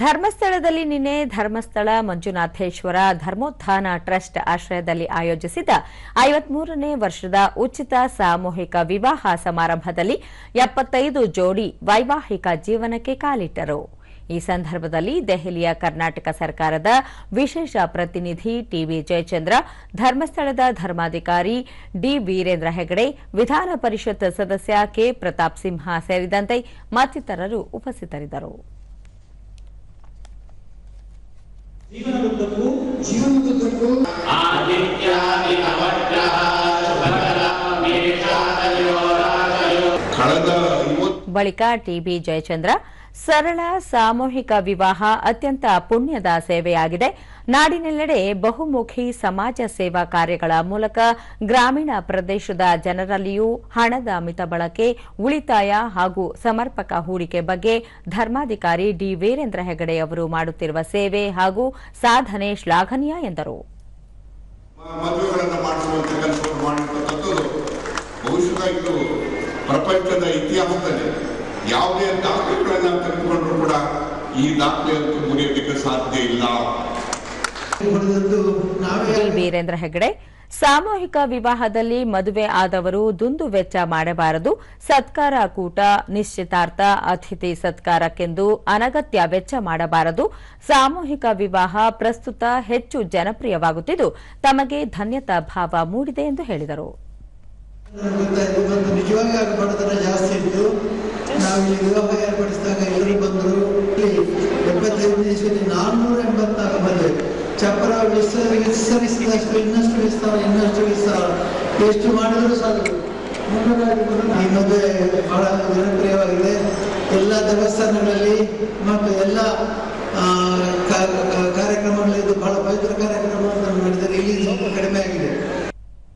ಧರ್ಮಸ್ಥಳದಲ್ಲಿ ನಿನ್ನೆ ಧರ್ಮಸ್ಥಳ ಮಂಜುನಾಥೇಶ್ವರ ಧರ್ಮೋತ್ಥಾನ ಟ್ರಸ್ಟ್ ಆಶ್ರಯದಲ್ಲಿ ಆಯೋಜಿಸಿದ್ದ ಐವತ್ಮೂರನೇ ವರ್ಷದ ಉಚಿತ ಸಾಮೂಹಿಕ ವಿವಾಹ ಸಮಾರಂಭದಲ್ಲಿ ಎಪ್ಪತ್ತೈದು ಜೋಡಿ ವೈವಾಹಿಕ ಜೀವನಕ್ಕೆ ಕಾಲಿಟ್ಟರು. ಈ ಸಂದರ್ಭದಲ್ಲಿ ದೆಹಲಿಯ ಕರ್ನಾಟಕ ಸರ್ಕಾರದ ವಿಶೇಷ ಪ್ರತಿನಿಧಿ ಟಿವಿ ಜಯಚಂದ್ರ, ಧರ್ಮಸ್ಥಳದ ಧರ್ಮಾಧಿಕಾರಿ ಡಿ ವೀರೇಂದ್ರ ಹೆಗಡೆ, ವಿಧಾನ ಪರಿಷತ್ ಸದಸ್ಯ ಕೆ. ಪ್ರತಾಪ್ ಸಿಂಹ ಸೇರಿದಂತೆ ಮತ್ತಿತರರು ಉಪಸ್ಥಿತರಿದ್ದರು. ಜೀವನದುದ್ದಕ್ಕೂ ಜೀವನದುದ್ದಕ್ಕೂ ಕಳೆದ ಐವತ್ತು ಬಳಿಕ ಟಿಬಿ ಜಯಚಂದ್ರ ಸರಳ ಸಾಮೂಹಿಕ ವಿವಾಹ ಅತ್ಯಂತ ಪುಣ್ಯದ ಸೇವೆಯಾಗಿದೆ. ನಾಡಿನೆಲ್ಲೆಡೆ ಬಹುಮುಖಿ ಸಮಾಜ ಸೇವಾ ಕಾರ್ಯಗಳ ಮೂಲಕ ಗ್ರಾಮೀಣ ಪ್ರದೇಶದ ಜನರಲ್ಲಿಯೂ ಹಣದ ಮಿತ ಬಳಕೆ, ಉಳಿತಾಯ ಹಾಗೂ ಸಮರ್ಪಕ ಹೂಡಿಕೆ ಬಗ್ಗೆ ಧರ್ಮಾಧಿಕಾರಿ ಡಿ ವೀರೇಂದ್ರ ಹೆಗಡೆ ಅವರು ಮಾಡುತ್ತಿರುವ ಸೇವೆ ಹಾಗೂ ಸಾಧನೆ ಶ್ಲಾಘನೀಯ ಎಂದರು. ಪ್ರಪಂಚದ ಇತಿಹಾಸದಲ್ಲಿ ಯಾವುದೇ ದಾಖಲೆಗಳನ್ನ ತೆಗೆದುಕೊಂಡ್ರು ಕೂಡ ಈ ದಾಖಲೆ ಅಂತೂ ಮುರಿಯೋದಕ್ಕೆ ಸಾಧ್ಯ ಇಲ್ಲ. ವೀರೇಂದ್ರ ಹೆಗಡೆ ಸಾಮೂಹಿಕ ವಿವಾಹದಲ್ಲಿ ಮದುವೆ ಆದವರು ದುಂದು ವೆಚ್ಚ ಮಾಡಬಾರದು ಸತ್ಕಾರ ಕೂಟ ನಿಶ್ಚಿತಾರ್ಥ ಅತಿಥಿ ಸತ್ಕಾರಕ್ಕೆಂದು ಅನಗತ್ಯ ವೆಚ್ಚ ಮಾಡಬಾರದು ಸಾಮೂಹಿಕ ವಿವಾಹ ಪ್ರಸ್ತುತ ಹೆಚ್ಚು ಜನಪ್ರಿಯವಾಗುತ್ತಿದ್ದು ತಮಗೆ ಧನ್ಯತಾ ಭಾವ ಮೂಡಿದೆ ಎಂದು ಹೇಳಿದರು. ಆಗ ಬಡತನ ಜಾಸ್ತಿ ಇತ್ತು ನಾವು ಇಲ್ಲಿ ಯೋಗ ಏರ್ಪಡಿಸಿದಾಗ ಎಲ್ಲರೂ ಬಂದರು. ಇಲ್ಲಿ ಎಪ್ಪತ್ತೈದನೇ ಇಸ್ವಿಯಲ್ಲಿ ನಾನ್ನೂರ ಎಂಬತ್ನಾಲ್ಕು ಬಂದೆ ಚಪ್ಪರ ವಿಸ್ತ ವಿಸ್ತರಿಸಿದಷ್ಟು ಇನ್ನಷ್ಟು ವಿಸ್ತಾರ ಇನ್ನಷ್ಟು ವಿಸ್ತಾರ. ಎಷ್ಟು ಮಾಡಿದರೂ ಸಾಕು. ಈ ಬಹಳ ಜನಪ್ರಿಯವಾಗಿದೆ. ಎಲ್ಲ ದೇವಸ್ಥಾನಗಳಲ್ಲಿ ಮತ್ತು ಎಲ್ಲ ಆ, ಕಾ- ಕಾ- ಕಾರ್ಯಕ್ರಮಗಳಲ್ಲಿ ಇದು ಬಹಳ ಪವಿತ್ರ ಕಾರ್ಯಕ್ರಮ